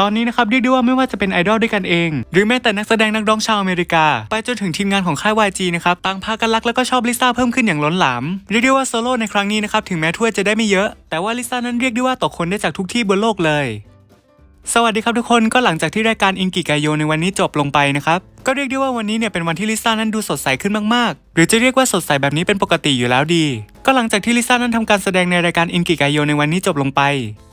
ตอนนี้นะครับเรียกได้ว่าไม่ว่าจะเป็นไอดอลด้วยกันเอง หรือแม้แต่นักแสดงนักร้องชาวอเมริกา ไปจนถึงทีมงานของค่าย YG นะครับต่างพากันรักแล้วก็ชอบลิซ่าเพิ่มขึ้นอย่างล้นหลามเรียกได้ว่าโซโล่ในครั้งนี้นะครับถึงแม้ถ้วยจะได้ไม่เยอะ แต่ว่าลิซ่านั้นเรียกได้ว่าตกคนได้จากทุกที่บนโลกเลย สวัสดีครับทุกคนก็หลังจากที่รายการอิงกิไกโยในวันนี้จบลงไปนะครับ ก็เรียกได้ว่าวันนี้เนี่ยเป็นวันที่ลิซ่านั้นดูสดใสขึ้นมากๆ หรือจะเรียกว่าสดใสแบบนี้เป็นปกติอยู่แล้วดี ก็หลังจากที่ลิซ่านั้นทำการแสดงในรายการอิงกิไกโยในวันนี้จบลงไป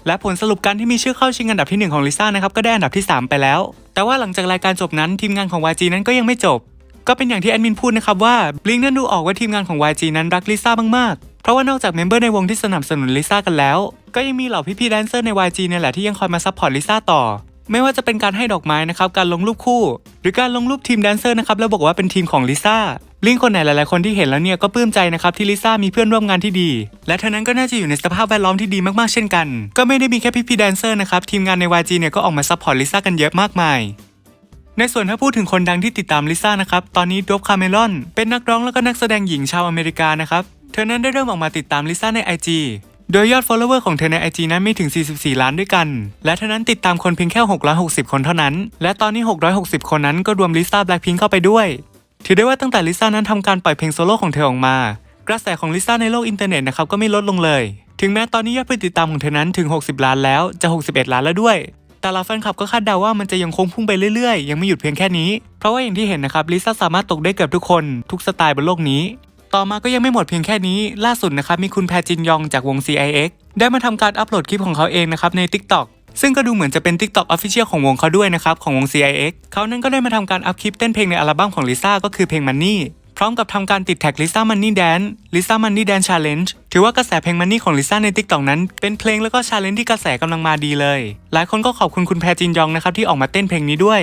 และผลสรุปการที่มีชื่อเข้าชิงอันดับที่หนึ่งของลิซ่านะครับก็ได้อันดับที่สามไปแล้ว แต่ว่าหลังจากรายการจบนั้นทีมงานของ YG นั้นก็ยังไม่จบ ก็เป็นอย่างที่แอดมินพูดนะครับว่าบลิงนั้นดูออกว่าทีมงานของ YG นั้นรักลิซ่ามากๆ เพราะว่านอกจากเมมเบอร์ในวงที่สนับสนุนลิซ่ากันแล้ว ก็ยังมีเหล่าพี่ๆแดนเซอร์ใน YG เนี่ยแหละที่ยังคอยมาซัพพอร์ตลิซ่าต่อ ไม่ว่าจะเป็นการให้ดอกไม้นะครับการลงรูปคู่ หรือการลงรูปทีมแดนเซอร์นะครับแล้วบอกว่าเป็นทีมของลิซ่าลิงคนไหนหลายๆคนที่เห็นแล้วเนี่ยก็ปลื้มใจนะครับที่ลิซ่ามีเพื่อนร่วมงานที่ดี และเธอนั้นก็น่าจะอยู่ในสภาพแวดล้อมที่ดีมากๆเช่นกัน ก็ไม่ได้มีแค่พี่ๆแดนเซอร์นะครับทีมงานใน YG เนี่ยก็ออกมาซัพพอร์ตลิซ่ากันเยอะมากมายในส่วนถ้าพูดถึงคนดังที่ติดตามลิซ่านะครับ ตอนนี้โดบคาเมลอน เป็นนักร้องแล้วก็นักแสดงหญิงชาวอเมริกานะครับ เธอนั้นได้เริ่มออกมาติดตามลิซ่าใน IG โดยยอด follower ของเธอใน IG นั้นมีถึง 44 ล้านด้วยกัน และเธอนั้นติดตามคนเพียงแค่ 660 คนเท่านั้น และตอนนี้ 660 คนนั้นก็รวมลิซ่าแบล็คพิงเข้าไปด้วย ถือได้ว่าตั้งแต่ลิซ่านั้นทำการปล่อยเพลงโซโล่ของเธอออกมา กระแสของลิซ่าในโลกอินเทอร์เน็ตนะครับก็ไม่ลดลงเลย ถึงแม้ตอนนี้ยอดผู้ติดตามของเธอนั้นถึง 60 ล้านแล้วจะ 61 ล้านแล้วด้วยแต่ละแฟนคลับก็คาดเดาว่ามันจะยังคงพุ่งไปเรื่อยๆ ยังไม่หยุดเพียงแค่นี้ เพราะว่าอย่างที่เห็นนะครับลิซ่าสามารถตกได้เกือบทุกคน ทุกสไตล์บนโลกนี้ ต่อมาก็ยังไม่หมดเพียงแค่นี้ ล่าสุดนะครับมีคุณแพจินยองจากวง CIX ได้มาทำการอัปโหลดคลิปของเขาเองนะครับใน TikTok ซึ่งก็ดูเหมือนจะเป็น TikTok Official ของวงเขาด้วยนะครับ ของวง CIX เขานั้นก็ได้มาทำการอัพคลิปเต้นเพลงในอัลบั้มของลิซ่าก็คือเพลง Money พร้อมกับทำการติดแท็กลิซ่ามันนี่แดนลิซ่ามันนี่แดนชาเลนจ์ถือว่ากระแสเพลงมันนี่ของลิซ่าในทิกตอกนั้น เป็นเพลงแล้วก็ชาเลนจ์ที่กระแสกำลังมาดีเลย หลายคนก็ขอบคุณคุณแพจินยองนะครับที่ออกมาเต้นเพลงนี้ด้วย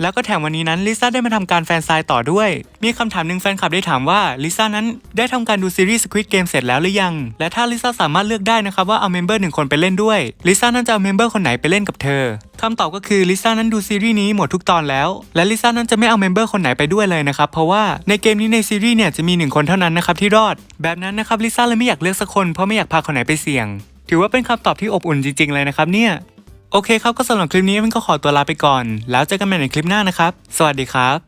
แล้วก็แถมวันนี้นั้นลิซ่าได้มาทำการแฟนไซน์ต่อด้วย มีคำถามหนึ่งแฟนคลับได้ถามว่าลิซ่านั้นได้ทำการดูซีรีส์ Squid Game เสร็จแล้วหรือยัง และถ้าลิซ่าสามารถเลือกได้นะครับว่าเอาเมมเบอร์หนึ่งคนไปเล่นด้วยลิซ่านั้นจะเอาเมมเบอร์คนไหนไปเล่นกับเธอคำตอบก็คือลิซ่านั้นดูซีรีส์นี้หมดทุกตอนแล้ว และลิซ่านั้นจะไม่เอาเมมเบอร์คนไหนไปด้วยเลยนะครับเพราะว่าในเกมนี้ในซีรีส์เนี่ยจะมีหนึ่งคนเท่านั้นนะครับที่รอด แบบนั้นนะครับลิซ่าเลยไม่อยากเลือกสักคนเพราะไม่อยากพาคนไหนไปเสี่ยง ถือว่าเป็นคำตอบที่อบอุ่นจริงๆเลยนะครับเนี่ย โอเคครับก็สำหรับคลิปนี้มันก็ขอตัวลาไปก่อน แล้วเจอกันใหม่ในคลิปหน้านะครับ สวัสดีครับ